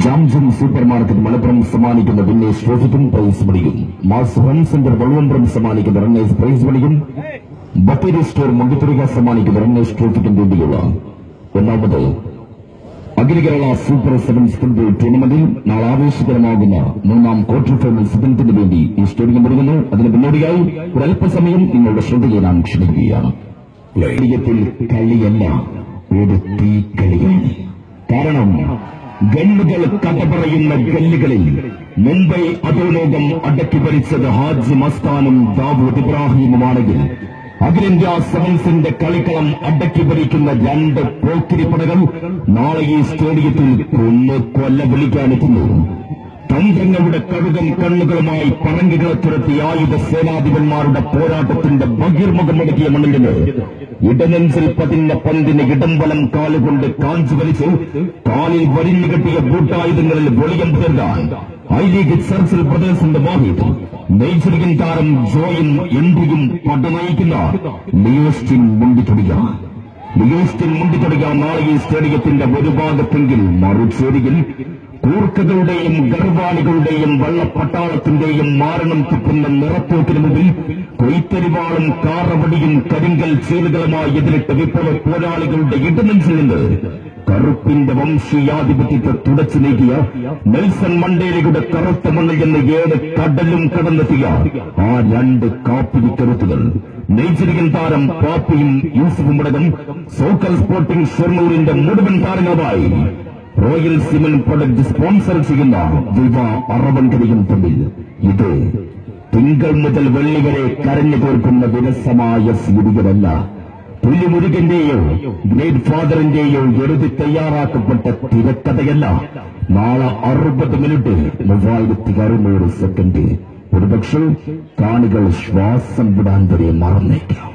ജാംജം super market Malappuram സമ്മാനിക്കുന്ന winners ട്രോഫിക്കും prize മണിയും മാസ് റൺ സെന്റർ വള്ളുവമ്പ്രം സമ്മാനിക്കുന്ന റണ്ണേഴ്സ് പ്രൈസ് മണിയും ബത്തേരി സ്റ്റോർ മുണ്ടിത്തുറിക സമ്മാനിക്കുന്ന റണ്ണേഴ്സ് ട്രോഫിക്കും വേണ്ടിയുള്ള ഒന്നാമത് അഖില കേരള സൂപ്പർ സെവൻസ് ഫുട്ബോൾ ടൂർണമെന്റിൽ നാളെ ആവേശകരമാകുന്ന മൂന്നാം ക്വാർട്ടർ ഫൈനൽ സിദ്ധത്തിന് വേണ്ടി ഈ സ്റ്റേഡിയം ഒരുങ്ങുന്നു അതിന് മുന്നോടിയായി ഒരല്പസമയം നിങ്ങളുടെ ശ്രദ്ധയെ നാം ക്ഷണിക്കുകയാണ് കളിയല്ല ഒരു തീക്കളിയാണ്. ഗല്ലുകൾ കഥ പറയുന്ന ഗല്ലുകളിൽ മുംബൈ അധോലോകം അടക്കി ഭരിച്ചത് ഹാജ് മസ്താനും ദാവൂദ് ഇബ്രാഹിമുമാണെങ്കിൽ. അഖിലേന്ത്യാ സെവൻസിന്റെ കളിക്കളം അടക്കി ഭരിക്കുന്ന രണ്ട് പോക്കിരിപ്പടകൾ നാളെ ഈ സ്റ്റേഡിയത്തിൽ കൊന്ന് കൊല്ല വിളിക്കാനെത്തുന്നു തന്ത്രങ്ങളുടെ കഴുകം കണ്ണുകളുമായി പറങ്കുകളെ തുരത്തി ആയുധ സേനാധിപന്മാരുടെ പോരാട്ടത്തിന്റെ ബഹിർമുഖമടക്കിയ മണ്ണിലിന് ഇടനെഞ്ചിൽ പതിഞ്ഞ പന്തിന് ഇടംബലം കാലുകൊണ്ട് കാഞ്ചു വലിച്ചു കാലിൽ വരിഞ്ഞു കെട്ടിയ ബൂട്ടായുധങ്ങളിൽ വെളിയം തീർക്കാൻ ഐ ലീഗ് സർസിൽ ബ്രദേഴ്സിന്റെ വാഹിദ് നൈസർഗിൻ താരം ജോയും എൻഡിയും പടനയിക്കുന്ന ലിയോസ്റ്റിൻ മുണ്ടിത്തുടിക ലിയോസ്റ്റിൻ മുണ്ടിത്തുടിക നാളെ ഈ സ്റ്റേഡിയത്തിന്റെ ഒരു ഭാഗത്തെങ്കിൽ മറുചേരിയിൽ കൂർക്കകളുടെയും ഗർവാളികളുടെയും വള്ളപ്പട്ടാളത്തിന്റെയും മാരണം തുപ്പുന്ന നിറത്തോക്കിന് മുമ്പിൽ കൊയ്ത്തരിവാളും കാറവടിയും കരിങ്കൽ ചീലുകളുമായി എതിരിട്ട് വിപ്ലവ പോരാളികളുടെ ഇടനെഞ്ചിൽ നിന്ന് കറുപ്പിന്റെ വംശീയാധിപത്യത്തെ തുടച്ചു നീക്കിയ നെൽസൺ മണ്ടേലയുടെ കറുത്ത മണ്ണിൽ നിന്ന് ഏത് കടലും കടന്നെത്തിയ ആ രണ്ട് കാപ്പിരി കരുത്തുകൾ നൈജീരിയൻ താരം പാപ്പിയും യൂസഫും അടക്കം സോക്കൽ സ്പോർട്ടിംഗ് ഷെർണൂരിന്റെ മുഴുവൻ താരങ്ങളുമായി റോയൽ സിമെന്റ് പ്രൊഡക്റ്റ് സ്പോൺസർ ചെയ്യുന്ന വിവ അറബൻകരിയും തമ്മിൽ. ഇത് തിങ്കൾ മുതൽ വെള്ളി വരെ കരഞ്ഞു തീർക്കുന്ന വിരസമായ സ്മൃതികളല്ല. പുലിമുരുകന്റെയോ ഗ്രേറ്റ് ഫാദറിന്റെയോ എഴുതി തയ്യാറാക്കപ്പെട്ട തിരക്കഥയല്ല. നാളെ അറുപത് മിനിറ്റ് മൂവായിരത്തി അറുന്നൂറ് സെക്കൻഡ്. ഒരുപക്ഷെ കാണികൾ ശ്വാസം വിടാൻ വരെ മറന്നേക്കാം.